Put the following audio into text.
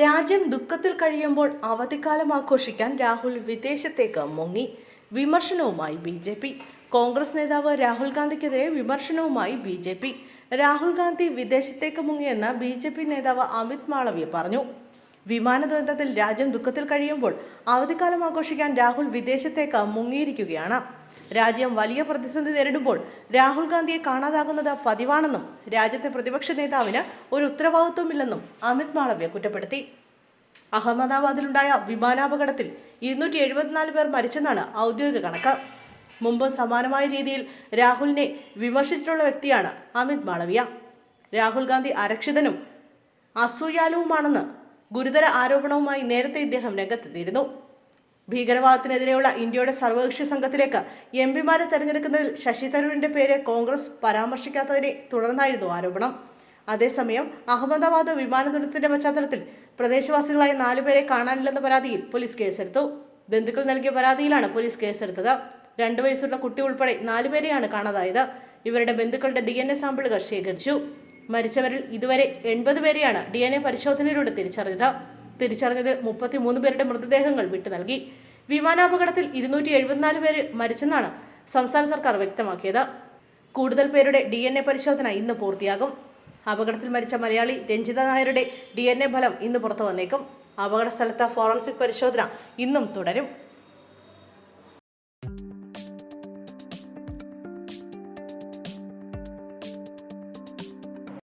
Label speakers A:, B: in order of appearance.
A: രാജ്യം ദുഃഖത്തിൽ കഴിയുമ്പോൾ അവധിക്കാലം ആഘോഷിക്കാൻ രാഹുൽ വിദേശത്തേക്ക് മുങ്ങി. വിമർശനവുമായി ബി ജെ പി. കോൺഗ്രസ് നേതാവ് രാഹുൽ ഗാന്ധിക്കെതിരെ വിമർശനവുമായി B J P. Rahul Gandhi വിദേശത്തേക്ക് മുങ്ങിയെന്ന് ബി ജെ പി നേതാവ് അമിത് മാളവ്യ പറഞ്ഞു. വിമാന ദുരന്തത്തിൽ രാജ്യം ദുഃഖത്തിൽ കഴിയുമ്പോൾ അവധിക്കാലം ആഘോഷിക്കാൻ രാഹുൽ വിദേശത്തേക്ക് മുങ്ങിയിരിക്കുകയാണ്. രാജ്യം വലിയ പ്രതിസന്ധി നേരിടുമ്പോൾ രാഹുൽ ഗാന്ധിയെ കാണാതാകുന്നത് പതിവാണെന്നും രാജ്യത്തെ പ്രതിപക്ഷ നേതാവിന് ഒരു ഉത്തരവാദിത്വമില്ലെന്നും അമിത് മാളവ്യ കുറ്റപ്പെടുത്തി. അഹമ്മദാബാദിലുണ്ടായ വിമാനാപകടത്തിൽ ഇരുന്നൂറ്റി എഴുപത്തിനാല് പേർ മരിച്ചെന്നാണ് ഔദ്യോഗിക കണക്ക്. മുമ്പ് സമാനമായ രീതിയിൽ രാഹുലിനെ വിമർശിച്ചിട്ടുള്ള വ്യക്തിയാണ് അമിത് മാളവ്യ. രാഹുൽ ഗാന്ധി അരക്ഷിതനും അസൂയാലുവുമാണെന്ന് ഗുരുതര ആരോപണവുമായി നേരത്തെ ഇദ്ദേഹം രംഗത്തെത്തിയിരുന്നു. ഭീകരവാദത്തിനെതിരെയുള്ള ഇന്ത്യയുടെ സർവകക്ഷി സംഘത്തിലേക്ക് എം പിമാരെ തെരഞ്ഞെടുക്കുന്നതിൽ ശശി തരൂരിന്റെ പേര് കോൺഗ്രസ് പരാമർശിക്കാത്തതിനെ തുടർന്നായിരുന്നു ആരോപണം. അതേസമയം അഹമ്മദാബാദ് വിമാന ദുരന്തത്തിന്റെ പശ്ചാത്തലത്തിൽ പ്രദേശവാസികളായ നാലുപേരെ കാണാനില്ലെന്ന പരാതിയിൽ പോലീസ് കേസെടുത്തു. ബന്ധുക്കൾ നൽകിയ പരാതിയിലാണ് പോലീസ് കേസെടുത്തത്. രണ്ടു വയസ്സുള്ള കുട്ടി ഉൾപ്പെടെ നാലുപേരെയാണ് കാണാതായത്. ഇവരുടെ ബന്ധുക്കളുടെ ഡി എൻ എ സാമ്പിളുകൾ ശേഖരിച്ചു. മരിച്ചവരിൽ ഇതുവരെ എൺപത് പേരെയാണ് ഡി എൻ എ പരിശോധനയിലൂടെ തിരിച്ചറിഞ്ഞത്. തിരിച്ചറിഞ്ഞതിൽ മുപ്പത്തിമൂന്ന് പേരുടെ മൃതദേഹങ്ങൾ വിട്ടു നൽകി. വിമാനാപകടത്തിൽ ഇരുന്നൂറ്റി എഴുപത്തിനാല് പേര് മരിച്ചെന്നാണ് സംസ്ഥാന സർക്കാർ വ്യക്തമാക്കിയത്. കൂടുതൽ പേരുടെ ഡി എൻ എ പരിശോധന ഇന്ന് പൂർത്തിയാകും. അപകടത്തിൽ മരിച്ച മലയാളി രഞ്ജിത നായരുടെ ഡി എൻ എ ഫലം ഇന്ന് പുറത്തു വന്നേക്കും. അപകട സ്ഥലത്ത് ഫോറൻസിക് പരിശോധന ഇന്നും തുടരും.